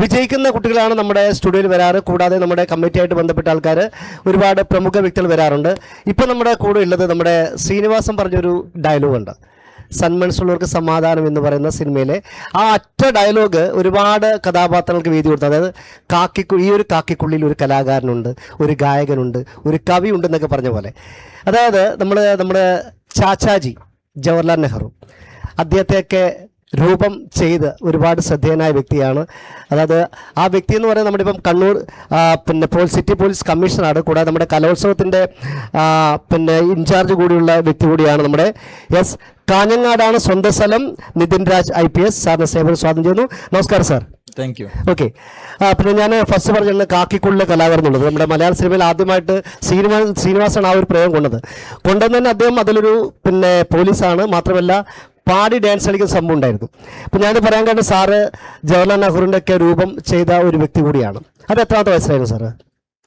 വിജയിക്കുന്ന കുട്ടികളാണ് നമ്മുടെ സ്റ്റുഡിയോയിൽ വരാറ്. കൂടാതെ നമ്മുടെ കമ്മിറ്റിയായിട്ട് ബന്ധപ്പെട്ട ആൾക്കാർ ഒരുപാട് പ്രമുഖ വ്യക്തികൾ വരാറുണ്ട്. ഇപ്പം നമ്മുടെ കൂടെ ഉള്ളത് നമ്മുടെ ശ്രീനിവാസം പറഞ്ഞൊരു ഡയലോഗുണ്ട് സന്മനസ്സുള്ളവർക്ക് സമാധാനം എന്ന് പറയുന്ന സിനിമയിലെ ആ ഒറ്റ ഡയലോഗ് ഒരുപാട് കഥാപാത്രങ്ങൾക്ക് വേദി കൊടുത്തു. അതായത് കാക്കിക്കു ഈ ഒരു കാക്കിക്കുള്ളിൽ ഒരു കലാകാരനുണ്ട് ഒരു ഗായകനുണ്ട് ഒരു കവി ഉണ്ടെന്നൊക്കെ പറഞ്ഞ പോലെ. അതായത് നമ്മൾ നമ്മുടെ ചാച്ചാജി ജവഹർലാൽ നെഹ്റു. അദ്ദേഹത്തെയൊക്കെ രൂപം ചെയ്ത് ഒരുപാട് ശ്രദ്ധേയനായ വ്യക്തിയാണ്. അതായത് ആ വ്യക്തി എന്ന് പറയുന്നത് നമ്മുടെ ഇപ്പം കണ്ണൂർ പിന്നെ സിറ്റി പോലീസ് കമ്മീഷണറാണ് കൂടാതെ നമ്മുടെ കലോത്സവത്തിന്റെ പിന്നെ ഇൻചാർജ് കൂടിയുള്ള വ്യക്തി കൂടിയാണ് നമ്മുടെ എസ് കാഞ്ഞങ്ങാടാണ് സ്വന്തം സ്ഥലം. Nithin Raj I P S സാറിന് സേവനം സ്വാഗതം ചെയ്യുന്നു. നമസ്കാരം സാർ. Thank you okay. പിന്നെ ഞാൻ ഫസ്റ്റ് പറഞ്ഞത് കാക്കിക്കുള്ളിലെ കലാകാരൻ എന്നുള്ളത്. നമ്മുടെ മലയാള സിനിമയിൽ ആദ്യമായിട്ട് ശ്രീനിവാ ശ്രീനിവാസാണ് ആ ഒരു പ്രയോഗം കൊണ്ടത്. കൊണ്ടുവന്ന് തന്നെ അദ്ദേഹം അതിലൊരു പിന്നെ പോലീസാണ്. മാത്രമല്ല പാടി ഡാൻസ് കളിക്കുന്ന സംഭവം ഉണ്ടായിരുന്നു. അപ്പം ഞാൻ പറയാൻ കാരണം സാറ് ജവഹർലാൽ നെഹ്റുവിന്റെ ഒക്കെ രൂപം ചെയ്ത ഒരു വ്യക്തി കൂടിയാണ്. അത് എത്രാമത്തെ വയസ്സിലായിരുന്നു സാറ്?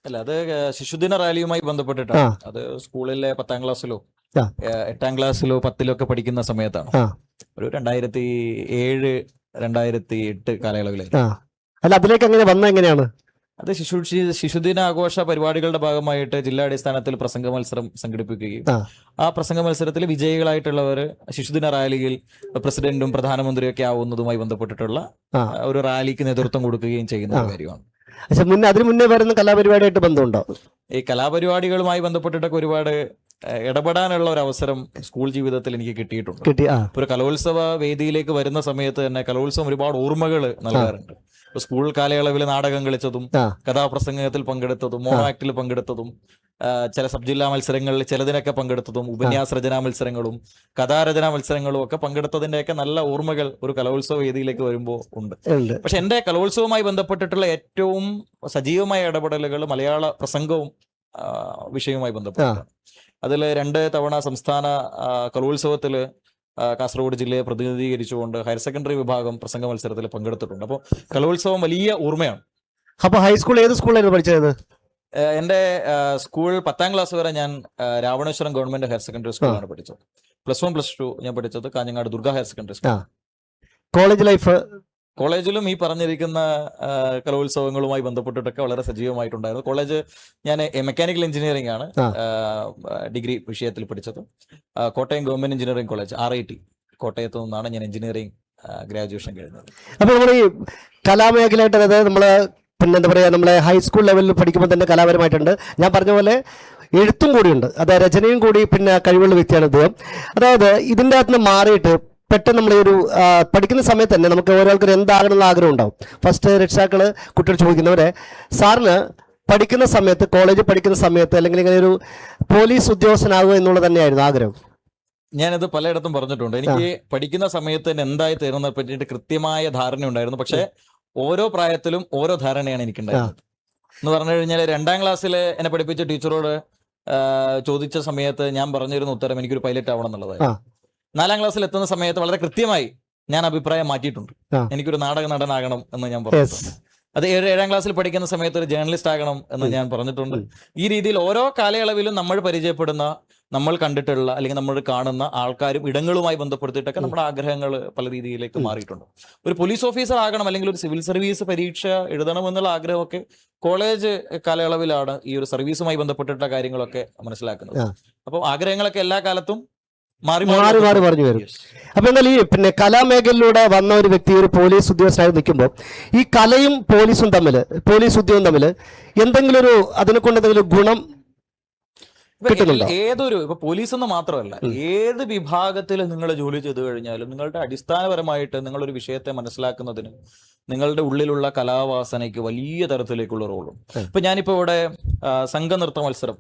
അല്ല അത് ശിശുദിന റാലിയുമായി ബന്ധപ്പെട്ടിട്ടാണ്. അത് സ്കൂളിലെ പത്താം ക്ലാസ്സിലോ എട്ടാം ക്ലാസ്സിലോ പത്തിലോ ഒക്കെ പഠിക്കുന്ന സമയത്താണ്. ഒരു രണ്ടായിരത്തി ഏഴ് രണ്ടായിരത്തി എട്ട് കാലയളവിലായിരുന്നു. അല്ല അതിലേക്ക് അങ്ങനെ വന്ന എങ്ങനെയാണ്? അത് ശിശു ശി- ശിശുദിന ആഘോഷ പരിപാടികളുടെ ഭാഗമായിട്ട് ജില്ലാടിസ്ഥാനത്തിൽ പ്രസംഗ മത്സരം സംഘടിപ്പിക്കുകയും ആ. പ്രസംഗ മത്സരത്തിൽ വിജയികളായിട്ടുള്ളവർ ശിശുദിന റാലിയിൽ പ്രസിഡന്റും പ്രധാനമന്ത്രിയും ഒക്കെ ആവുന്നതുമായി ബന്ധപ്പെട്ടിട്ടുള്ള ഒരു റാലിക്ക് നേതൃത്വം കൊടുക്കുകയും ചെയ്യുന്ന കാര്യമാണ്. പക്ഷെ മുന്നേ അതിന് മുന്നേ വരുന്ന കലാപരിപാടിയായിട്ട് ബന്ധമുണ്ടോ? ഈ കലാപരിപാടികളുമായി ബന്ധപ്പെട്ടിട്ടൊക്കെ ഒരുപാട് ഇടപെടാനുള്ള ഒരു അവസരം സ്കൂൾ ജീവിതത്തിൽ എനിക്ക് കിട്ടിയിട്ടുണ്ട്. കിട്ടി ഒരു കലോത്സവ വേദിയിലേക്ക് വരുന്ന സമയത്ത് തന്നെ കലോത്സവം ഒരുപാട് ഓർമ്മകൾ നൽകാറുണ്ട്. സ്കൂൾ കാലയളവിൽ നാടകം കളിച്ചതും കഥാപ്രസംഗത്തിൽ പങ്കെടുത്തതും മോണോ ആക്ടിൽ പങ്കെടുത്തതും ചില സബ് ജില്ലാ മത്സരങ്ങളിൽ ചിലതിനൊക്കെ പങ്കെടുത്തതും ഉപന്യാസ രചനാ മത്സരങ്ങളും കഥാരചനാ മത്സരങ്ങളും ഒക്കെ പങ്കെടുത്തതിന്റെയൊക്കെ നല്ല ഓർമ്മകൾ ഒരു കലോത്സവ വേദിയിലേക്ക് വരുമ്പോൾ ഉണ്ട്. പക്ഷെ എന്റെ കലോത്സവവുമായി ബന്ധപ്പെട്ടിട്ടുള്ള ഏറ്റവും സജീവമായ ഇടപെടലുകൾ മലയാള പ്രസംഗവും വിഷയവുമായി ബന്ധപ്പെട്ടാണ് അതിൽ രണ്ട് തവണ സംസ്ഥാന കലോത്സവത്തിൽ കാസർഗോഡ് ജില്ലയെ പ്രതിനിധീകരിച്ചുകൊണ്ട് ഹയർ സെക്കൻഡറി വിഭാഗം പ്രസംഗ മത്സരത്തിൽ പങ്കെടുത്തിട്ടുണ്ട്. അപ്പോൾ കലോത്സവം വലിയ ഓർമ്മയാണ് അപ്പൊ ഹൈസ്കൂൾ ഏത് സ്കൂളിലായിരുന്നു പഠിച്ചത്? എന്റെ എന്റെ സ്കൂൾ പത്താം ക്ലാസ് വരെ ഞാൻ രാവണേശ്വരം ഗവൺമെന്റ് ഹയർ സെക്കൻഡറി സ്കൂളാണ് പഠിച്ചത്. പ്ലസ് വൺ പ്ലസ് ടു ഞാൻ പഠിച്ചത് Kanhangad Durga higher secondary school college life കോളേജിലും ഈ പറഞ്ഞിരിക്കുന്ന കലോത്സവങ്ങളുമായി ബന്ധപ്പെട്ടിട്ടൊക്കെ വളരെ സജീവമായിട്ടുണ്ടായിരുന്നു. കോളേജ് ഞാൻ മെക്കാനിക്കൽ എഞ്ചിനീയറിംഗ് ആണ് ഡിഗ്രി വിഷയത്തിൽ പഠിച്ചത്. Kottayam government engineering college R I T കോട്ടയത്ത് നിന്നാണ് ഞാൻ എഞ്ചിനീയറിംഗ് ഗ്രാജുവേഷൻ കഴിഞ്ഞത്. അപ്പൊ നമ്മൾ ഈ കലാമേഖലയായിട്ട് അതായത് നമ്മൾ പിന്നെ എന്താ പറയാ നമ്മളെ ഹൈസ്കൂൾ ലെവലിൽ പഠിക്കുമ്പോൾ തന്നെ കലാപരമായിട്ടുണ്ട്. ഞാൻ പറഞ്ഞ പോലെ എഴുത്തും കൂടിയുണ്ട്. അതായത് രചനയും കൂടി പിന്നെ കഴിവുള്ള വ്യക്തിയാണ് അദ്ദേഹം അതായത് ഇതിന്റെ അകത്ത് നിന്ന് മാറിയിട്ട് പെട്ടെന്ന് നമ്മൾ ഒരു പഠിക്കുന്ന സമയത്ത് തന്നെ നമുക്ക് ഓരോരുത്തർ എന്താകണമെന്ന് ആഗ്രഹം ഉണ്ടാവും ഫസ്റ്റ് രക്ഷിതാക്കൾ കുട്ടികൾ ചോദിക്കുന്നവരെ സാറിന് പഠിക്കുന്ന സമയത്ത് കോളേജ് പഠിക്കുന്ന സമയത്ത് അല്ലെങ്കിൽ ഇങ്ങനെ ഒരു പോലീസ് ഉദ്യോഗസ്ഥനാകുക എന്നുള്ളത് തന്നെയായിരുന്നു ആഗ്രഹം? ഞാനത് പലയിടത്തും പറഞ്ഞിട്ടുണ്ട്. എനിക്ക് പഠിക്കുന്ന സമയത്ത് തന്നെ എന്തായി തീരുന്നതിനെ പറ്റിയിട്ട് കൃത്യമായ ധാരണ ഉണ്ടായിരുന്നു. പക്ഷേ ഓരോ പ്രായത്തിലും ഓരോ ധാരണയാണ് എനിക്കുണ്ടായിരുന്നത് എന്ന് പറഞ്ഞു കഴിഞ്ഞാൽ രണ്ടാം ക്ലാസ്സിൽ എന്നെ പഠിപ്പിച്ച ടീച്ചറോട് ചോദിച്ച സമയത്ത് ഞാൻ പറഞ്ഞിരുന്ന ഉത്തരം എനിക്കൊരു പൈലറ്റ് ആവണം എന്നുള്ളതായിരുന്നു നാലാം ക്ലാസ്സിൽ എത്തുന്ന സമയത്ത് വളരെ കൃത്യമായി ഞാൻ അഭിപ്രായം മാറ്റിയിട്ടുണ്ട്. എനിക്കൊരു നാടക നടനാകണം എന്ന് ഞാൻ പറഞ്ഞു അത് ഏഴ് ഏഴാം ക്ലാസ്സിൽ പഠിക്കുന്ന സമയത്ത് ഒരു ജേർണലിസ്റ്റ് ആകണം എന്ന് ഞാൻ പറഞ്ഞിട്ടുണ്ട്. ഈ രീതിയിൽ ഓരോ കാലയളവിലും നമ്മൾ പരിചയപ്പെടുന്ന നമ്മൾ കണ്ടിട്ടുള്ള അല്ലെങ്കിൽ നമ്മൾ കാണുന്ന ആൾക്കാരും ഇടങ്ങളുമായി ബന്ധപ്പെടുത്തിയിട്ടൊക്കെ നമ്മുടെ ആഗ്രഹങ്ങൾ പല രീതിയിലേക്ക് മാറിയിട്ടുണ്ട്. ഒരു പോലീസ് ഓഫീസർ ആകണം അല്ലെങ്കിൽ ഒരു സിവിൽ സർവീസ് പരീക്ഷ എഴുതണം എന്നുള്ള ആഗ്രഹമൊക്കെ കോളേജ് കാലയളവിലാണ് ഈ ഒരു സർവീസുമായി ബന്ധപ്പെട്ടിട്ടുള്ള കാര്യങ്ങളൊക്കെ മനസ്സിലാക്കുന്നത്. അപ്പോൾ ആഗ്രഹങ്ങളൊക്കെ എല്ലാ കാലത്തും മാറി മാറി പറഞ്ഞു വരും. അപ്പൊ എന്നാൽ ഈ പിന്നെ കലാമേഖലയിലൂടെ വന്ന ഒരു വ്യക്തി ഒരു പോലീസ് ഉദ്യോഗസ്ഥനായി നിൽക്കുമ്പോൾ ഈ കലയും പോലീസും തമ്മിൽ പോലീസ് ഉദ്യോഗം തമ്മിൽ എന്തെങ്കിലും ഒരു അതിനെ കൊണ്ട് എന്തെങ്കിലും ഗുണം ഏതൊരു ഇപ്പൊ പോലീസ് എന്ന് മാത്രമല്ല ഏത് വിഭാഗത്തിൽ നിങ്ങൾ ജോലി ചെയ്തു കഴിഞ്ഞാലും നിങ്ങളുടെ അടിസ്ഥാനപരമായിട്ട് നിങ്ങളൊരു വിഷയത്തെ മനസ്സിലാക്കുന്നതിന് നിങ്ങളുടെ ഉള്ളിലുള്ള കലാവാസനയ്ക്ക് വലിയ തരത്തിലേക്കുള്ള റോളും. ഇപ്പൊ ഞാനിപ്പോ ഇവിടെ സംഘ സംഘനൃത്ത മത്സരം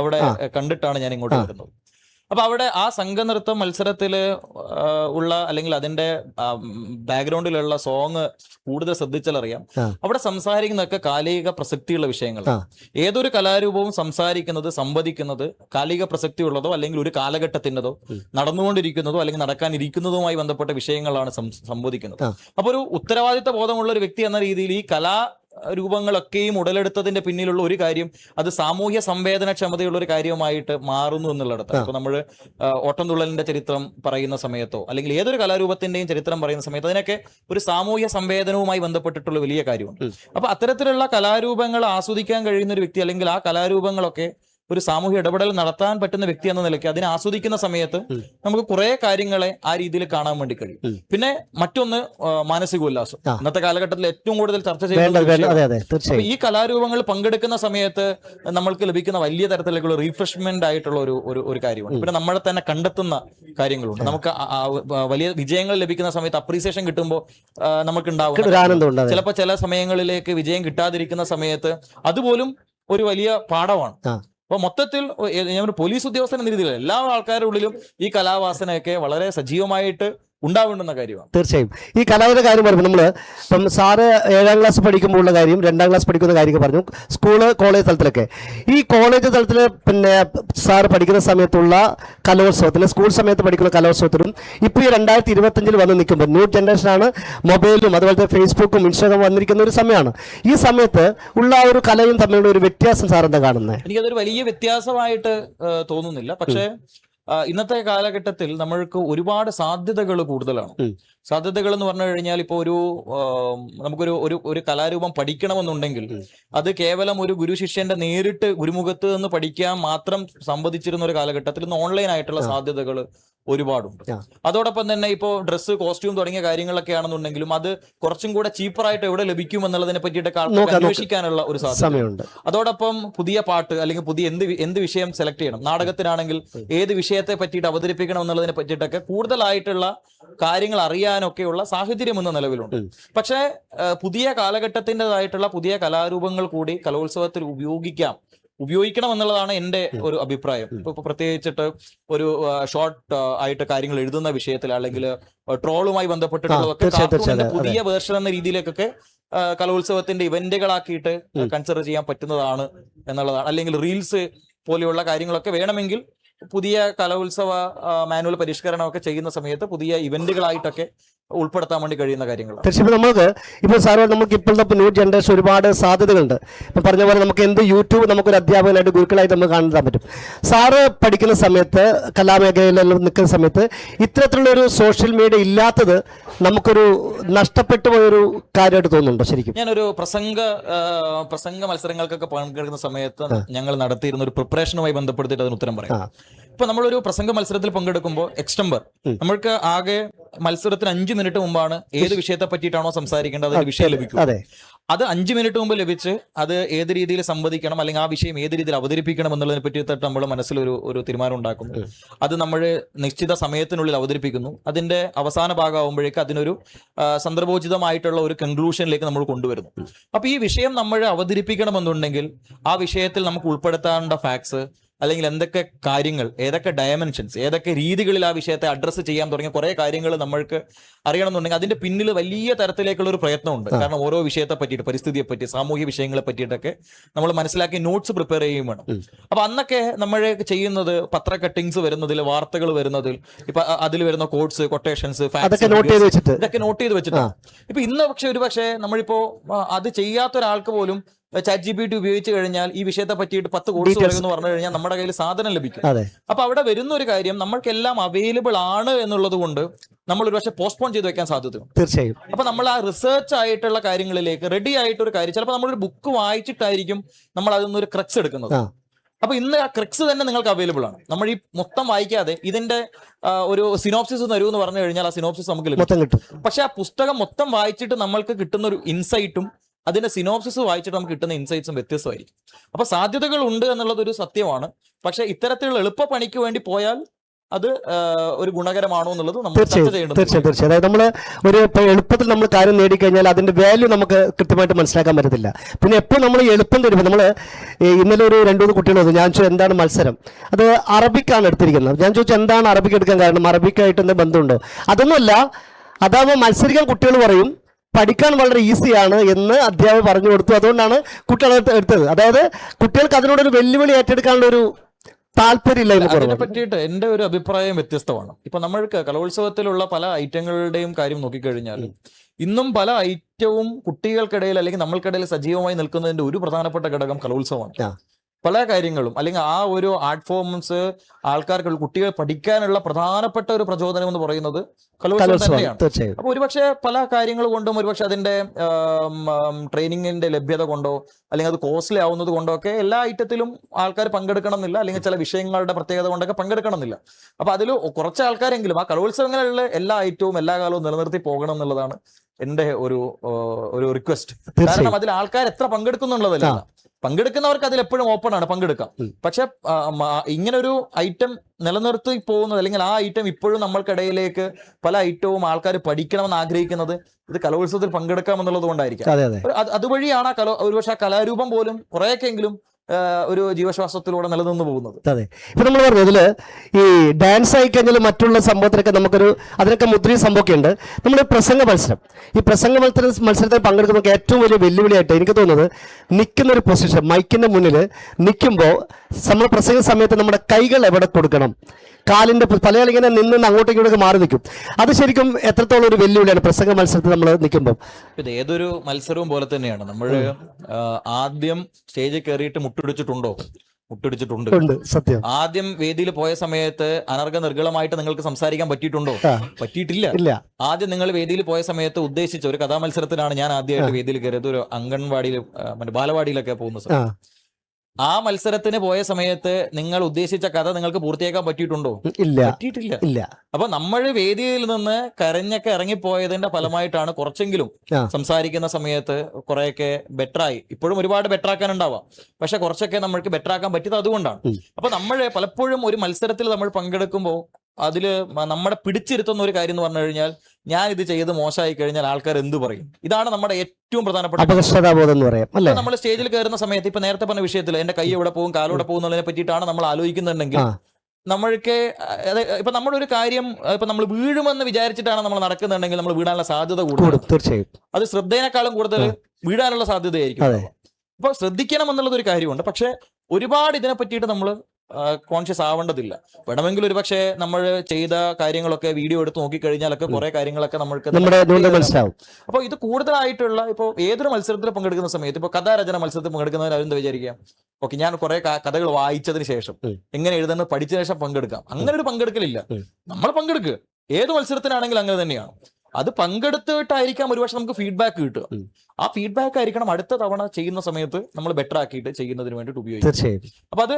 അവിടെ കണ്ടിട്ടാണ് ഞാൻ ഇങ്ങോട്ട്. വരുന്നത്. അപ്പൊ അവിടെ ആ സംഘനൃത്ത നൃത്തം മത്സരത്തിൽ ഉള്ള അല്ലെങ്കിൽ അതിന്റെ ബാക്ക്ഗ്രൗണ്ടിലുള്ള സോങ് കൂടുതൽ ശ്രദ്ധിച്ചാലറിയാം. അവിടെ സംസാരിക്കുന്നതൊക്കെ കാലിക പ്രസക്തിയുള്ള വിഷയങ്ങൾ ഏതൊരു കലാരൂപവും സംസാരിക്കുന്നത് സംവദിക്കുന്നത് കാലിക പ്രസക്തി ഉള്ളതോ അല്ലെങ്കിൽ ഒരു കാലഘട്ടത്തിന്റെതോ. നടന്നുകൊണ്ടിരിക്കുന്നതോ അല്ലെങ്കിൽ നടക്കാനിരിക്കുന്നതുമായി ബന്ധപ്പെട്ട വിഷയങ്ങളാണ് സംബോധിക്കുന്നത് സംവദിക്കുന്നത്. അപ്പൊ ഒരു ഉത്തരവാദിത്ത ബോധമുള്ള ഒരു വ്യക്തി എന്ന രീതിയിൽ ഈ കലാ കലാരൂപങ്ങളൊക്കെയും ഉടലെടുത്തതിന്റെ പിന്നിലുള്ള ഒരു കാര്യം അത് സാമൂഹ്യ സംവേദനക്ഷമതയുള്ള ഒരു കാര്യമായിട്ട് മാറുന്നു എന്നുള്ളിടത്ത്. ഇപ്പൊ നമ്മൾ ഓട്ടംതുള്ളലിന്റെ ചരിത്രം പറയുന്ന സമയത്തോ അല്ലെങ്കിൽ ഏതൊരു കലാരൂപത്തിന്റെയും ചരിത്രം പറയുന്ന സമയത്ത് അതിനൊക്കെ ഒരു സാമൂഹ്യ സംവേദനവുമായി ബന്ധപ്പെട്ടിട്ടുള്ള വലിയ കാര്യമാണ് അപ്പൊ അത്തരത്തിലുള്ള കലാരൂപങ്ങൾ ആസ്വദിക്കാൻ കഴിയുന്ന ഒരു വ്യക്തി അല്ലെങ്കിൽ ആ കലാരൂപങ്ങളൊക്കെ ഒരു സാമൂഹ്യ ഇടപെടൽ നടത്താൻ പറ്റുന്ന വ്യക്തി എന്ന നിലയ്ക്ക് അതിനെ ആസ്വദിക്കുന്ന സമയത്ത് നമുക്ക് കുറെ കാര്യങ്ങളെ ആ രീതിയിൽ കാണാൻ വേണ്ടി കഴിയും. പിന്നെ മറ്റൊന്ന് മാനസിക ഉല്ലാസം ഇന്നത്തെ കാലഘട്ടത്തിൽ ഏറ്റവും കൂടുതൽ ചർച്ച ചെയ്യുന്ന ഈ കലാരൂപങ്ങൾ പങ്കെടുക്കുന്ന സമയത്ത് നമ്മൾക്ക് ലഭിക്കുന്ന വലിയ തരത്തിലേക്കുള്ള റീഫ്രഷ്മെന്റ് ആയിട്ടുള്ള ഒരു ഒരു ഒരു കാര്യമാണ്. പിന്നെ നമ്മളെ തന്നെ കണ്ടെത്തുന്ന കാര്യങ്ങളുണ്ട്. നമുക്ക് വലിയ വിജയങ്ങൾ ലഭിക്കുന്ന സമയത്ത് അപ്രീസിയേഷൻ കിട്ടുമ്പോൾ നമുക്ക് ഉണ്ടാവും ചിലപ്പോൾ ചില സമയങ്ങളിലേക്ക് വിജയം കിട്ടാതിരിക്കുന്ന സമയത്ത് അതുപോലും ഒരു വലിയ പാഠമാണ്. അപ്പൊ മൊത്തത്തിൽ ഒരു പോലീസ് ഉദ്യോഗസ്ഥൻ എന്ന രീതിയിൽ എല്ലാ ആൾക്കാരുടെ ഉള്ളിലും ഈ കലാവാസനയൊക്കെ വളരെ സജീവമായിട്ട് ഉണ്ടാവേണ്ടുന്ന കാര്യമാണ്. തീർച്ചയായും. ഈ കലാവിന്റെ കാര്യം പറയുമ്പോൾ നമ്മൾ ഇപ്പം സാറ് ഏഴാം ക്ലാസ് പഠിക്കുമ്പോഴുള്ള കാര്യം രണ്ടാം ക്ലാസ് പഠിക്കുന്ന കാര്യമൊക്കെ പറഞ്ഞു സ്കൂൾ കോളേജ് തലത്തിലൊക്കെ. ഈ കോളേജ് തലത്തിൽ പിന്നെ സാറ് പഠിക്കുന്ന സമയത്തുള്ള കലോത്സവത്തിന് സ്കൂൾ സമയത്ത് പഠിക്കുന്ന കലോത്സവത്തിനും ഇപ്പോൾ ഈ രണ്ടായിരത്തി ഇരുപത്തഞ്ചിൽ വന്ന് നിൽക്കുമ്പോൾ ന്യൂ ആണ് മൊബൈലും അതുപോലത്തെ ഫേസ്ബുക്കും ഇൻസ്റ്റാഗ്രാം വന്നിരിക്കുന്ന ഒരു സമയമാണ്. ഈ സമയത്ത് ഉള്ള ആ ഒരു കലയും തമ്മിലുള്ള ഒരു വ്യത്യാസം സാർ എന്താ കാണുന്നത് എനിക്കതൊരു വലിയ വ്യത്യാസമായിട്ട് തോന്നുന്നില്ല. പക്ഷേ ഇന്നത്തെ കാലഘട്ടത്തിൽ നമ്മൾക്ക് ഒരുപാട് സാധ്യതകൾ കൂടുതലാണ്. സാധ്യതകൾ എന്ന് പറഞ്ഞു കഴിഞ്ഞാൽ ഇപ്പോൾ ഒരു നമുക്കൊരു ഒരു ഒരു കലാരൂപം പഠിക്കണമെന്നുണ്ടെങ്കിൽ അത് കേവലം ഒരു ഗുരു ശിഷ്യന്റെ നേരിട്ട് ഗുരുമുഖത്ത് നിന്ന് പഠിക്കാൻ മാത്രം സംവദിച്ചിരുന്ന ഒരു കാലഘട്ടത്തിൽ ഇന്ന് ഓൺലൈൻ ആയിട്ടുള്ള സാധ്യതകൾ ഒരുപാടുണ്ട്. അതോടൊപ്പം തന്നെ ഇപ്പോൾ ഡ്രസ്സ് കോസ്റ്റ്യൂം തുടങ്ങിയ കാര്യങ്ങളൊക്കെ ആണെന്നുണ്ടെങ്കിലും അത് കുറച്ചും കൂടെ ചീപ്പറായിട്ട് എവിടെ ലഭിക്കും എന്നുള്ളതിനെ പറ്റിയിട്ടൊക്കെ. അന്വേഷിക്കാനുള്ള ഒരു സാധ്യത. അതോടൊപ്പം പുതിയ പാട്ട് അല്ലെങ്കിൽ പുതിയ എന്ത് എന്ത് വിഷയം സെലക്ട് ചെയ്യണം. നാടകത്തിനാണെങ്കിൽ ഏത് വിഷയത്തെ പറ്റിയിട്ട് അവതരിപ്പിക്കണം എന്നുള്ളതിനെ പറ്റിയിട്ടൊക്കെ കൂടുതലായിട്ടുള്ള കാര്യങ്ങൾ അറിയാനൊക്കെയുള്ള സാഹചര്യം ഇന്ന് നിലവിലുണ്ട്. പക്ഷേ പുതിയ കാലഘട്ടത്തിന്റെതായിട്ടുള്ള പുതിയ കലാരൂപങ്ങൾ കൂടി കലോത്സവത്തിൽ ഉപയോഗിക്കാം ഉപയോഗിക്കണം എന്നുള്ളതാണ് എന്റെ ഒരു അഭിപ്രായം. ഇപ്പൊ പ്രത്യേകിച്ചിട്ട് ഒരു ഷോർട്ട് ആയിട്ട് കാര്യങ്ങൾ എഴുതുന്ന വിഷയത്തിൽ അല്ലെങ്കിൽ ട്രോളുമായി ബന്ധപ്പെട്ടിട്ടുള്ളതൊക്കെ കാർട്ടൂണിന്റെ പുതിയ വേർഷൻ എന്ന രീതിയിലേക്കൊക്കെ കലോത്സവത്തിന്റെ ഇവന്റുകളാക്കിയിട്ട് കൺസിഡർ ചെയ്യാൻ പറ്റുന്നതാണ് എന്നുള്ളതാണ്. അല്ലെങ്കിൽ റീൽസ് പോലെയുള്ള കാര്യങ്ങളൊക്കെ വേണമെങ്കിൽ പുതിയ കലോത്സവ മാനുവൽ പരിഷ്കരണം ഒക്കെ ചെയ്യുന്ന സമയത്ത് പുതിയ ഇവന്റുകളായിട്ടൊക്കെ ഉൾപ്പെടുത്താൻ വേണ്ടി കഴിയുന്ന കാര്യങ്ങൾ തീർച്ചയായും നമുക്ക് ഇപ്പോൾ സാറോ നമുക്ക് ഇപ്പോഴത്തെ ന്യൂ ജനറേഷൻ ഒരുപാട് സാധ്യതകളുണ്ട്. ഇപ്പം പറഞ്ഞ പോലെ നമുക്ക് എന്ത് യൂട്യൂബ് നമുക്കൊരു അധ്യാപകനായിട്ട് ഗുരുക്കളായിട്ട് നമുക്ക് കാണാൻ പറ്റും. സാറ് പഠിക്കുന്ന സമയത്ത് കലാമേഖലയിലെല്ലാം നിൽക്കുന്ന സമയത്ത് ഇത്തരത്തിലുള്ള ഒരു സോഷ്യൽ മീഡിയ ഇല്ലാത്തത് നമുക്കൊരു നഷ്ടപ്പെട്ടു പോയൊരു കാര്യമായിട്ട് തോന്നുന്നുണ്ടോ ശരിക്കും? ഞാനൊരു പ്രസംഗ പ്രസംഗ മത്സരങ്ങൾക്കൊക്കെ പങ്കെടുക്കുന്ന സമയത്ത് ഞങ്ങൾ നടത്തിയിരുന്ന ഒരു പ്രിപ്പറേഷനുമായി ബന്ധപ്പെടുത്തിയിട്ട് അതിന് ഉത്തരം പറയാം. ഇപ്പൊ നമ്മളൊരു പ്രസംഗ മത്സരത്തിൽ പങ്കെടുക്കുമ്പോൾ എക്സ്റ്റംബർ നമ്മൾക്ക് ആകെ മത്സരത്തിന് അഞ്ചു മിനിറ്റ് മുമ്പാണ് ഏത് വിഷയത്തെ പറ്റിയിട്ടാണോ സംസാരിക്കേണ്ടത് അതിന്റെ വിഷയം ലഭിക്കും അതെ. അഞ്ച് മിനിറ്റ് മുമ്പ് ലഭിച്ച് അത് ഏത് രീതിയിൽ സംവദിക്കണം അല്ലെങ്കിൽ ആ വിഷയം ഏത് രീതിയിൽ അവതരിപ്പിക്കണം എന്നുള്ളതിനെ പറ്റിയിട്ട് നമ്മൾ മനസ്സിൽ ഒരു തീരുമാനം ഉണ്ടാക്കുന്നു. അത് നമ്മൾ നിശ്ചിത സമയത്തിനുള്ളിൽ അവതരിപ്പിക്കുന്നു. അതിന്റെ അവസാന ഭാഗമാകുമ്പോഴേക്ക് അതിനൊരു സന്ദർഭോചിതമായിട്ടുള്ള ഒരു കൺക്ലൂഷനിലേക്ക് നമ്മൾ കൊണ്ടുവരുന്നു. അപ്പൊ ഈ വിഷയം നമ്മൾ അവതരിപ്പിക്കണമെന്നുണ്ടെങ്കിൽ ആ വിഷയത്തിൽ നമുക്ക് ഉൾപ്പെടുത്തേണ്ട ഫാക്ട്സ് അല്ലെങ്കിൽ എന്തൊക്കെ കാര്യങ്ങൾ ഏതൊക്കെ ഡയമെൻഷൻസ് ഏതൊക്കെ രീതികളിൽ ആ വിഷയത്തെ അഡ്രസ്സ് ചെയ്യാൻ തുടങ്ങിയ കുറെ കാര്യങ്ങൾ നമ്മൾക്ക് അറിയണമെന്നുണ്ടെങ്കിൽ അതിന്റെ പിന്നിൽ വലിയ തരത്തിലേക്കുള്ള ഒരു പ്രയത്നമുണ്ട്. കാരണം ഓരോ വിഷയത്തെ പറ്റിയിട്ട് പരിസ്ഥിതിയെ പറ്റി സാമൂഹ്യ വിഷയങ്ങളെ പറ്റിയിട്ടൊക്കെ നമ്മൾ മനസ്സിലാക്കി നോട്ട്സ് പ്രിപ്പയർ ചെയ്യുകയും വേണം. അപ്പൊ അന്നൊക്കെ നമ്മൾ ചെയ്യുന്നത് പത്ര കട്ടിങ്സ് വരുന്നതിൽ വാർത്തകൾ വരുന്നതിൽ ഇപ്പൊ അതിൽ വരുന്ന കോഡ്സ് കൊട്ടേഷൻസ് അതൊക്കെ നോട്ട് ചെയ്ത് വെച്ചിട്ട്. ഇതൊക്കെ നോട്ട് ചെയ്ത് വെച്ചിട്ടാണ് ഇപ്പൊ ഇന്ന് പക്ഷെ ഒരു പക്ഷേ നമ്മളിപ്പോ അത് ചെയ്യാത്ത ഒരാൾക്ക് പോലും ചാറ്റ് ജി പി ടി ഉപയോഗിച്ച് കഴിഞ്ഞാൽ ഈ വിഷയത്തെ പറ്റിയിട്ട് പത്ത് കോഴ്സ് എന്ന് പറഞ്ഞു കഴിഞ്ഞാൽ നമ്മുടെ കയ്യിൽ സാധനം ലഭിക്കും. അപ്പൊ അവിടെ വരുന്ന ഒരു കാര്യം നമ്മൾക്കെല്ലാം അവൈലബിൾ ആണ് എന്നുള്ളത് കൊണ്ട് നമ്മൾ ഒരു പക്ഷേ പോസ്റ്റ്പോൺ ചെയ്ത് വെക്കാൻ സാധ്യതയുണ്ട്. തീർച്ചയായും. അപ്പൊ നമ്മൾ ആ റിസർച്ച് ആയിട്ടുള്ള കാര്യങ്ങളിലേക്ക് റെഡി ആയിട്ട് ഒരു കാര്യം ചിലപ്പോൾ നമ്മളൊരു ബുക്ക് വായിച്ചിട്ടായിരിക്കും നമ്മൾ അതിൽ ഒരു ക്രക്സ് എടുക്കുന്നത്. അപ്പൊ ഇന്ന് ആ ക്രിക്സ് തന്നെ നിങ്ങൾക്ക് അവൈലബിൾ ആണ്. നമ്മൾ ഈ മൊത്തം വായിക്കാതെ ഇതിന്റെ ഒരു സിനോപ്സിസ് തരൂ എന്ന് പറഞ്ഞു കഴിഞ്ഞാൽ ആ സിനോപ്സിസ് നമുക്ക് ലഭിക്കും. പക്ഷെ ആ പുസ്തകം മൊത്തം വായിച്ചിട്ട് നമ്മൾക്ക് കിട്ടുന്ന ഒരു ഇൻസൈറ്റും അതിന്റെ സിനോപ്സിസ് വായിച്ചിട്ട് നമുക്ക് കിട്ടുന്ന ഇൻസൈറ്റ്സും വ്യത്യസ്തമായിരിക്കും. അപ്പൊ സാധ്യതകൾ ഉണ്ട് എന്നുള്ളത് ഒരു സത്യമാണ്. പക്ഷെ ഇത്തരത്തിലുള്ള എളുപ്പ പണിക്ക് വേണ്ടി പോയാൽ അത് ഒരു ഗുണകരമാണോ എന്നുള്ളത് നമ്മൾ ചർച്ച ചെയ്യേണ്ടത് തീർച്ചയായും തീർച്ചയായും. അതായത് നമ്മൾ ഒരു എളുപ്പത്തിൽ നമ്മൾ കാര്യം നേടിക്കഴിഞ്ഞാൽ അതിന്റെ വാല്യൂ നമുക്ക് കൃത്യമായിട്ട് മനസ്സിലാക്കാൻ പറ്റത്തില്ല. പിന്നെ എപ്പോൾ നമ്മൾ എളുപ്പം തരുമ്പോൾ നമ്മൾ ഇന്നലെ ഒരു രണ്ടു മൂന്ന് കുട്ടികൾ ഞാൻ ചോദിച്ചു എന്താണ് മത്സരം? അത് അറബിക്കാണ് എടുത്തിരിക്കുന്നത്. ഞാൻ ചോദിച്ചു എന്താണ് അറബിക്ക് എടുക്കാൻ കാരണം? അറബിക്കായിട്ട് എന്താ ബന്ധമുണ്ടോ? അതൊന്നുമല്ല അതാവുമ്പോൾ മത്സരിക്കാൻ കുട്ടികൾ പറയും. പഠിക്കാൻ വളരെ ഈസിയാണ് എന്ന് അധ്യാപകർ പറഞ്ഞു കൊടുത്തു. അതുകൊണ്ടാണ് കുട്ടികൾ എടുത്തത്. അതായത് കുട്ടികൾക്ക് അതിനോടൊരു വെല്ലുവിളി ഏറ്റെടുക്കാനുള്ള ഒരു അതിനെ പറ്റിയിട്ട് എന്റെ ഒരു അഭിപ്രായം വ്യത്യസ്തമാണ്. ഇപ്പൊ നമ്മൾക്ക് കലോത്സവത്തിലുള്ള പല ഐറ്റങ്ങളുടെയും കാര്യം നോക്കിക്കഴിഞ്ഞാൽ ഇന്നും പല ഐറ്റവും കുട്ടികൾക്കിടയിൽ അല്ലെങ്കിൽ നമ്മൾക്കിടയിൽ സജീവമായി നിൽക്കുന്നതിന്റെ ഒരു പ്രധാനപ്പെട്ട ഘടകം കലോത്സവമാണ്. പല കാര്യങ്ങളും. അല്ലെങ്കിൽ ആ ഒരു ആർട്ട് ഫോംസ് ആൾക്കാർക്ക് കുട്ടികൾ പഠിക്കാനുള്ള പ്രധാനപ്പെട്ട ഒരു പ്രചോദനം എന്ന് പറയുന്നത് കലോത്സവം തന്നെയാണ്. അപ്പൊ ഒരുപക്ഷെ പല കാര്യങ്ങൾ കൊണ്ടും ഒരുപക്ഷെ അതിന്റെ ട്രെയിനിങ്ങിന്റെ ലഭ്യത കൊണ്ടോ അല്ലെങ്കിൽ അത് കോസ്റ്റ്ലി ആവുന്നത് കൊണ്ടോ ഒക്കെ എല്ലാ ഐറ്റത്തിലും ആൾക്കാർ പങ്കെടുക്കണം എന്നില്ല അല്ലെങ്കിൽ ചില വിഷയങ്ങളുടെ പ്രത്യേകത കൊണ്ടൊക്കെ പങ്കെടുക്കണം എന്നില്ല അപ്പൊ അതിൽ കുറച്ച് ആൾക്കാരെങ്കിലും ആ കലോത്സവങ്ങളിലെ എല്ലാ ഐറ്റവും എല്ലാ കാലവും നിലനിർത്തി പോകണം എന്നുള്ളതാണ് എന്റെ ഒരു ഒരു റിക്വസ്റ്റ് കാരണം അതിൽ ആൾക്കാർ എത്ര പങ്കെടുക്കുന്നുള്ളതല്ല. പങ്കെടുക്കുന്നവർക്ക് അതിൽ എപ്പോഴും ഓപ്പൺ ആണ് പങ്കെടുക്കാം. പക്ഷെ ഇങ്ങനെ ഒരു ഇങ്ങനൊരു ഐറ്റം നിലനിർത്തി പോകുന്നത് അല്ലെങ്കിൽ ആ ഐറ്റം ഇപ്പോഴും നമ്മൾക്കിടയിലേക്ക് പല ഐറ്റവും ആൾക്കാർ പഠിക്കണമെന്ന് ആഗ്രഹിക്കുന്നത് ഇത് കലോത്സവത്തിൽ പങ്കെടുക്കാം എന്നുള്ളത് കൊണ്ടായിരിക്കാം. അതെ അതെ. അതുവഴിയാണ് ആ കലോ ഒരുപക്ഷെ ആ കലാരൂപം പോലും കുറേയൊക്കെങ്കിലും ആ, ഒരു ജീവശ്വാസത്തിലൂടെ നിലനിന്ന് പോകുന്നത്. അതെ. ഇപ്പൊ നമ്മൾ പറഞ്ഞു അതിൽ ഈ ഡാൻസ് ആയി കഴിഞ്ഞാൽ മറ്റുള്ള സംഭവത്തിനൊക്കെ നമുക്കൊരു അതിനൊക്കെ മുദ്രയും സംഭവമൊക്കെ ഉണ്ട്. നമ്മുടെ പ്രസംഗ മത്സരം. ഈ പ്രസംഗ മത്സര മത്സരത്തിൽ പങ്കെടുക്കുന്ന ഏറ്റവും വലിയ വെല്ലുവിളിയായിട്ട് എനിക്ക് തോന്നുന്നത് നിൽക്കുന്ന ഒരു പൊസിഷൻ മൈക്കിന്റെ മുന്നിൽ നിൽക്കുമ്പോൾ നമ്മൾ പ്രസംഗ സമയത്ത് നമ്മുടെ കൈകൾ എവിടെ കൊടുക്കണം? കാലിന്റെ പല ആളിങ്ങനെ നിന്ന് നിന്ന് അങ്ങോട്ടും ഇങ്ങോട്ടൊക്കെ മാറി നിൽക്കും. അത് ശരിക്കും എത്രത്തോളം ഒരു വെല്ലുവിളിയാണ് പ്രസംഗ മത്സരത്തിൽ നമ്മൾ നിൽക്കുമ്പോൾ? ഇത് ഏതൊരു മത്സരവും പോലെ തന്നെയാണ്. നമ്മൾ ആദ്യം സ്റ്റേജിൽ കയറിയിട്ട് മുട്ടിടിച്ചിട്ടുണ്ടോ? മുട്ടിടിച്ചിട്ടുണ്ട്. സത്യം. ആദ്യം വേദിയിൽ പോയ സമയത്ത് അനർഘ നിർഗളമായിട്ട് നിങ്ങൾക്ക് സംസാരിക്കാൻ പറ്റിയിട്ടുണ്ടോ. പറ്റിയിട്ടില്ല. ഇല്ല. ആദ്യം നിങ്ങൾ വേദിയിൽ പോയ സമയത്ത് ഉദ്ദേശിച്ച ഒരു കഥാമത്സരത്തിലാണ് ഞാൻ ആദ്യമായിട്ട് വേദിയിൽ കയറിയത്. ഒരു അംഗൻവാടിയിൽ മറ്റേ ബാലവാടിയിലൊക്കെ പോകുന്ന സമയത്ത്. ആ മത്സരത്തിന് പോയ സമയത്ത് നിങ്ങൾ ഉദ്ദേശിച്ച കഥ നിങ്ങൾക്ക് പൂർത്തിയാക്കാൻ പറ്റിയിട്ടുണ്ടോ? ഇല്ല. പറ്റിയിട്ടില്ല. ഇല്ല. അപ്പൊ നമ്മൾ വേദിയിൽ നിന്ന് കരഞ്ഞൊക്കെ ഇറങ്ങിപ്പോയതിന്റെ ഫലമായിട്ടാണ് കുറച്ചെങ്കിലും സംസാരിക്കുന്ന സമയത്ത് കുറെയൊക്കെ ബെറ്റർ ആയി. ഇപ്പോഴും ഒരുപാട് ബെറ്റർ ആക്കാൻ ഉണ്ടാവാം പക്ഷെ കുറച്ചൊക്കെ നമ്മൾക്ക് ബെറ്റർ ആക്കാൻ പറ്റിയത് അതുകൊണ്ടാണ്. അപ്പൊ നമ്മൾ പലപ്പോഴും ഒരു മത്സരത്തിൽ നമ്മൾ പങ്കെടുക്കുമ്പോൾ അതിൽ നമ്മുടെ പിടിച്ചിരുത്തുന്ന ഒരു കാര്യം എന്ന് പറഞ്ഞു കഴിഞ്ഞാൽ ഞാൻ ഇത് ചെയ്ത് മോശമായി കഴിഞ്ഞാൽ ആൾക്കാർ എന്ത് പറയും? ഇതാണ് നമ്മുടെ ഏറ്റവും പ്രധാനപ്പെട്ട അപകർഷതാബോധം എന്ന് പറയാം അല്ലേ? നമ്മൾ സ്റ്റേജിൽ കയറുന്ന സമയത്ത് ഇപ്പൊ നേരത്തെ പറഞ്ഞ വിഷയത്തിൽ എന്റെ കൈ എവിടെ പോകും കാലോടെ പോകും എന്നുള്ളതിനെ പറ്റിയിട്ടാണ് നമ്മൾ ആലോചിക്കുന്നുണ്ടെങ്കിൽ നമ്മൾക്ക് ഇപ്പൊ നമ്മുടെ ഒരു കാര്യം ഇപ്പൊ നമ്മൾ വീഴുമെന്ന് വിചാരിച്ചിട്ടാണ് നമ്മൾ നടക്കുന്നുണ്ടെങ്കിൽ നമ്മൾ വീഴാനുള്ള സാധ്യത കൂടും തീർച്ചയായും. അത് ശ്രദ്ധേനേക്കാളും കൂടുതൽ വീഴാനുള്ള സാധ്യതയായിരിക്കും. അപ്പൊ ശ്രദ്ധിക്കണം എന്നുള്ളത് ഒരു കാര്യമുണ്ട്. പക്ഷെ ഒരുപാട് ഇതിനെ പറ്റിയിട്ട് നമ്മൾ കോൺഷ്യസ് ആവേണ്ടതില്ല. വേണമെങ്കിൽ ഒരു പക്ഷേ നമ്മൾ ചെയ്ത കാര്യങ്ങളൊക്കെ വീഡിയോ എടുത്ത് നോക്കിക്കഴിഞ്ഞാലൊക്കെ കുറെ കാര്യങ്ങളൊക്കെ നമ്മൾക്ക് മനസ്സിലാവും. അപ്പൊ ഇത് കൂടുതലായിട്ടുള്ള ഇപ്പോൾ ഏതൊരു മത്സരത്തിൽ പങ്കെടുക്കുന്ന സമയത്ത് ഇപ്പൊ കഥാരചന മത്സരത്തിൽ പങ്കെടുക്കുന്നവർ എന്താ വിചാരിക്കാം ഓക്കെ ഞാൻ കുറെ കഥകൾ വായിച്ചതിന് ശേഷം എങ്ങനെ എഴുതുന്നത് പഠിച്ചതിന് ശേഷം പങ്കെടുക്കാം. അങ്ങനെ ഒരു പങ്കെടുക്കലില്ല. നമ്മൾ പങ്കെടുക്കുക ഏത് മത്സരത്തിനാണെങ്കിലും അങ്ങനെ തന്നെയാണ്. അത് പങ്കെടുത്തിട്ടായിരിക്കാം ഒരുപക്ഷെ നമുക്ക് ഫീഡ്ബാക്ക് കിട്ടുക. ആ ഫീഡ്ബാക്ക് ആയിരിക്കണം അടുത്ത തവണ ചെയ്യുന്ന സമയത്ത് നമ്മൾ ബെറ്റർ ആക്കിയിട്ട് ചെയ്യുന്നതിന് വേണ്ടിയിട്ട് ഉപയോഗിക്കും അപ്പൊ അത്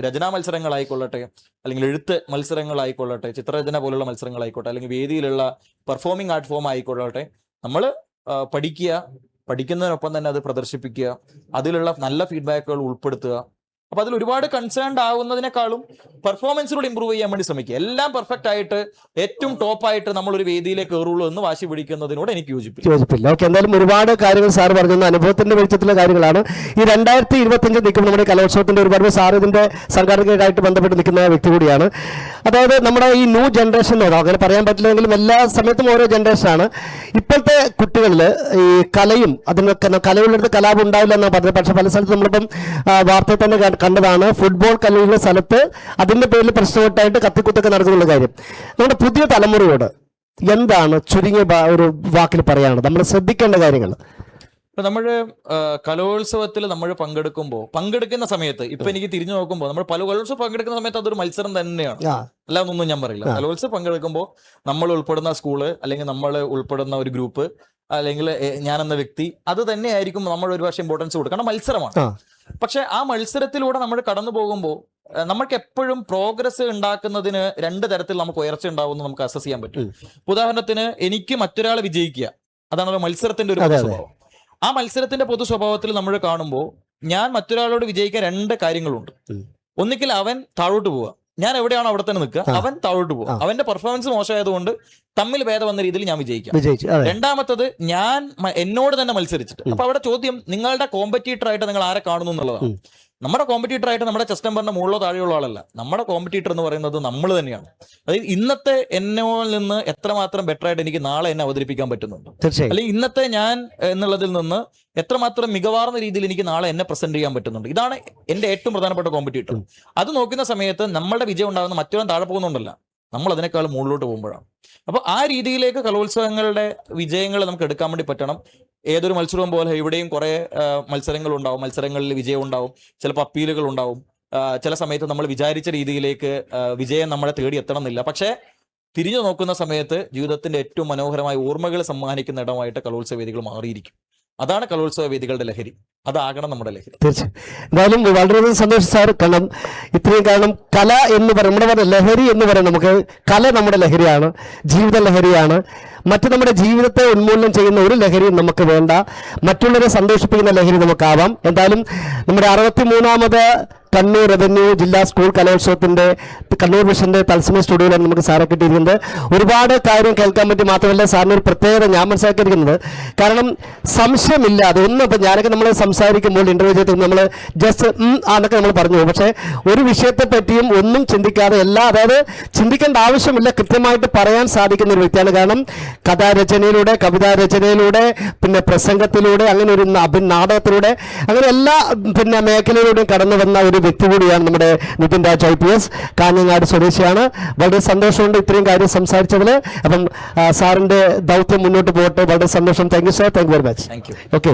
രചനാ മത്സരങ്ങളായിക്കൊള്ളട്ടെ അല്ലെങ്കിൽ എഴുത്ത് മത്സരങ്ങളായിക്കൊള്ളട്ടെ ചിത്രരചന പോലുള്ള മത്സരങ്ങളായിക്കോട്ടെ അല്ലെങ്കിൽ വേദിയിലുള്ള പെർഫോമിംഗ് ആർട്ട് ഫോം ആയിക്കൊള്ളട്ടെ നമ്മൾ പഠിക്കുക പഠിക്കുന്നതിനൊപ്പം തന്നെ അത് പ്രദർശിപ്പിക്കുക അതിലുള്ള നല്ല ഫീഡ്ബാക്കുകൾ ഉൾപ്പെടുത്തുക അപ്പൊ അതിൽ ഒരുപാട് കൺസേൺഡ് ആവുന്നതിനേക്കാളും പെർഫോമൻസിലൂടെ ഇമ്പ്രൂവ് ചെയ്യാൻ വേണ്ടി ശ്രമിക്കുക. എല്ലാം പെർഫെക്റ്റ് ആയിട്ട് ഏറ്റവും ടോപ്പ് ആയിട്ട് നമ്മൾ ഒരു വേദിയിലേക്ക് കയറുള്ളൂ എന്ന് വാശി പിടിക്കുന്നതിനോട് എനിക്ക് യോജിപ്പില്ല. യോജിപ്പില്ല. ഓക്കെ എന്തായാലും ഒരുപാട് കാര്യങ്ങൾ സാർ പറഞ്ഞു അനുഭവത്തിന്റെ വെളിച്ചത്തിലെ കാര്യങ്ങളാണ്. ഈ രണ്ടായിരത്തി ഇരുപത്തിയഞ്ച് നിൽക്കുമ്പോൾ നമ്മുടെ കലോത്സവത്തിന്റെ ഒരുപാട് സാർ ഇതിന്റെ സംഘാടകരായിട്ട് ബന്ധപ്പെട്ട് നിൽക്കുന്ന വ്യക്തി കൂടിയാണ്. അതായത് നമ്മുടെ ഈ ന്യൂ ജനറേഷൻ എന്ന് അങ്ങനെ പറയാൻ പറ്റില്ലെങ്കിലും എല്ലാ സമയത്തും ഓരോ ജനറേഷൻ ആണ്. ഇപ്പോഴത്തെ കുട്ടികളിൽ ഈ കലയും അതിനൊക്കെ കലയുള്ളിടത്ത് കലാപം ഉണ്ടാവില്ല എന്നാണ് പറഞ്ഞത്. പക്ഷെ പല സ്ഥലത്ത് നമ്മളിപ്പം വാർത്തയിൽ തന്നെ കണ്ടതാണ് ഫുട്ബോൾ കലയുള്ള സ്ഥലത്ത് അതിന്റെ പേരിൽ പ്രശ്നമായിട്ടായിട്ട് കത്തിക്കുത്തൊക്കെ നടക്കുന്നുള്ള കാര്യം. നമ്മുടെ പുതിയ തലമുറയോട് എന്താണ് ചുരുങ്ങിയ ഒരു വാക്കിൽ പറയാനുള്ളത്? നമ്മൾ ശ്രദ്ധിക്കേണ്ട കാര്യങ്ങൾ. ഇപ്പൊ നമ്മൾ കലോത്സവത്തിൽ നമ്മൾ പങ്കെടുക്കുമ്പോൾ പങ്കെടുക്കുന്ന സമയത്ത് ഇപ്പൊ എനിക്ക് തിരിഞ്ഞു നോക്കുമ്പോൾ നമ്മൾ പല കലോത്സവം പങ്കെടുക്കുന്ന സമയത്ത് അതൊരു മത്സരം തന്നെയാണ്. അല്ലാതെ അല്ലാതൊന്നും ഞാൻ പറയില്ല. കലോത്സവം പങ്കെടുക്കുമ്പോൾ നമ്മൾ ഉൾപ്പെടുന്ന സ്കൂൾ അല്ലെങ്കിൽ നമ്മൾ ഉൾപ്പെടുന്ന ഒരു ഗ്രൂപ്പ് അല്ലെങ്കിൽ ഞാനെന്ന ഞാൻ എന്ന വ്യക്തി അത് തന്നെയായിരിക്കും നമ്മൾ ഒരു പക്ഷേ ഇമ്പോർട്ടൻസ് കൊടുക്കണം മത്സരമാണ്. പക്ഷെ ആ മത്സരത്തിലൂടെ നമ്മൾ കടന്നു പോകുമ്പോൾ നമുക്ക് എപ്പോഴും പ്രോഗ്രസ് ഉണ്ടാക്കുന്നതിന് രണ്ട് തരത്തിൽ നമുക്ക് ഉയർച്ച ഉണ്ടാവുമെന്ന് നമുക്ക് അസസ് ചെയ്യാൻ പറ്റും. ഉദാഹരണത്തിന് എനിക്ക് മറ്റൊരാൾ വിജയിക്കുക. അതാണല്ലോ മത്സരത്തിന്റെ ഒരു. സ്വഭാവം. ആ മത്സരത്തിന്റെ പൊതു സ്വഭാവത്തിൽ നമ്മൾ കാണുമ്പോൾ ഞാൻ മറ്റൊരാളോട് വിജയിക്കാൻ രണ്ട് കാര്യങ്ങളുണ്ട്. ഒന്നിക്കിൽ ഒന്നിക്കൽ അവൻ താഴോട്ട് പോവുക. ഞാൻ എവിടെയാണോ അവിടെ തന്നെ നിൽക്കുക. അവൻ താഴോട്ട് പോകും. അവന്റെ പെർഫോമൻസ് മോശമായതുകൊണ്ട് തമ്മിൽ ഭേദം വന്ന രീതിയിൽ ഞാൻ വിജയിക്കാം. രണ്ടാമത്തത് ഞാൻ എന്നോട് തന്നെ മത്സരിച്ചിട്ട്. അപ്പൊ അവിടെ ചോദ്യം നിങ്ങളുടെ കോമ്പറ്റീറ്റർ ആയിട്ട് നിങ്ങൾ ആരെ കാണുന്നു എന്നുള്ളതാണ്. നമ്മുടെ കോമ്പറ്റീറ്റർ ആയിട്ട് നമ്മുടെ ചെസ്റ്റ് നമ്പറിന്റെ മുകളിലോ താഴെയുള്ള ആളല്ല. നമ്മുടെ കോമ്പറ്റീറ്റർ എന്ന് പറയുന്നത് നമ്മൾ തന്നെയാണ്. അതായത് ഇന്നത്തെ എന്നോയിൽ നിന്ന് എത്രമാത്രം ബെറ്റർ ആയിട്ട് എനിക്ക് നാളെ എന്നെ അവതരിപ്പിക്കാൻ പറ്റുന്നുണ്ട്. അല്ലെങ്കിൽ ഇന്നത്തെ ഞാൻ എന്നുള്ളതിൽ നിന്ന് എത്രമാത്രം മികവാർന്ന രീതിയിൽ എനിക്ക് നാളെ എന്നെ പ്രസന്റ് ചെയ്യാൻ പറ്റുന്നുണ്ട്. ഇതാണ് എന്റെ ഏറ്റവും പ്രധാനപ്പെട്ട കോമ്പറ്റീറ്റർ അത് നോക്കുന്ന സമയത്ത് നമ്മളുടെ വിജയം ഉണ്ടാകുന്ന മറ്റൊരു താഴെ പോകുന്നുണ്ടല്ല. നമ്മൾ അതിനേക്കാൾ മുകളിലോട്ട് പോകുമ്പോഴാണ്. അപ്പോൾ ആ രീതിയിലേക്ക് കലോത്സവങ്ങളുടെ വിജയങ്ങൾ നമുക്ക് എടുക്കാൻ വേണ്ടി പറ്റണം. ഏതൊരു മത്സരവും പോലെ ഇവിടെയും കുറേ മത്സരങ്ങൾ ഉണ്ടാവും മത്സരങ്ങളിൽ വിജയം ഉണ്ടാവും. ചിലപ്പോൾ അപ്പീലുകൾ ഉണ്ടാവും. ചില സമയത്ത് നമ്മൾ വിചാരിച്ച രീതിയിലേക്ക് വിജയം നമ്മളെ തേടി എത്തണമെന്നില്ല. പക്ഷേ തിരിഞ്ഞു നോക്കുന്ന സമയത്ത് ജീവിതത്തിന്റെ ഏറ്റവും മനോഹരമായ ഓർമ്മകൾ സമ്മാനിക്കുന്ന ഇടമായിട്ട് കലോത്സവ വേദികൾ മാറിയിരിക്കും. അതാണ് കലോത്സവ വേദികളുടെ ലഹരി. അതാകണം നമ്മുടെ ലഹരി. തീർച്ചയായും. എന്തായാലും വളരെയധികം സന്തോഷം സാർ. കാരണം ഇത്രയും കാരണം കല എന്ന് പറയുന്നത് നമ്മുടെ ലഹരി എന്ന് പറയുന്നത് നമുക്ക് കല നമ്മുടെ ലഹരിയാണ് ജീവിത ലഹരിയാണ്. മറ്റു നമ്മുടെ ജീവിതത്തെ ഉന്മൂലനം ചെയ്യുന്ന ഒരു ലഹരിയും നമുക്ക് വേണ്ട. മറ്റുള്ളവരെ സന്തോഷിപ്പിക്കുന്ന ലഹരി നമുക്കാവാം. എന്തായാലും നമ്മുടെ അറുപത്തി മൂന്നാമത് കണ്ണൂർ റവന്യൂ ജില്ലാ സ്കൂൾ കലോത്സവത്തിന്റെ കണ്ണൂർ മിഷന്റെ തത്സമയ സ്റ്റുഡിയോയിലാണ് നമുക്ക് സാറെ കിട്ടിയിരിക്കുന്നത്. ഒരുപാട് കാര്യം കേൾക്കാൻ പറ്റി മാത്രമല്ല സാറിന് ഒരു പ്രത്യേകത ഞാൻ മനസ്സിലാക്കിയിരിക്കുന്നത്. കാരണം സംശയമില്ലാതെ ഒന്നും ഇപ്പം ഞാനൊക്കെ നമ്മൾ സംസാരിക്കുമ്പോൾ ഇന്റർവ്യൂ ചെയ്ത് നമ്മൾ ജസ്റ്റ് ആന്നൊക്കെ നമ്മൾ പറഞ്ഞു. പോകും പക്ഷേ ഒരു വിഷയത്തെ പറ്റിയും ഒന്നും ചിന്തിക്കാതെ എല്ലാ അതായത് ചിന്തിക്കേണ്ട ആവശ്യമില്ല കൃത്യമായിട്ട് പറയാൻ സാധിക്കുന്ന ഒരു വ്യക്തിയാണ്. കാരണം കഥാരചനയിലൂടെ കവിതാ രചനയിലൂടെ പിന്നെ പ്രസംഗത്തിലൂടെ അങ്ങനെ ഒരു നാടകത്തിലൂടെ അങ്ങനെ എല്ലാ പിന്നെ മേഖലയിലൂടെയും കടന്നു വന്ന ഒരു വ്യക്തി കൂടിയാണ് നമ്മുടെ Nithin Raj I P S. Kanhangad സ്വദേശിയാണ്. വളരെ സന്തോഷമുണ്ട് ഇത്രയും കാര്യം സംസാരിച്ചതിൽ. അപ്പം സാറിന്റെ ദൗത്യം മുന്നോട്ട് പോകട്ടെ. വളരെ സന്തോഷം. Thank you sir thank you very much thank you okay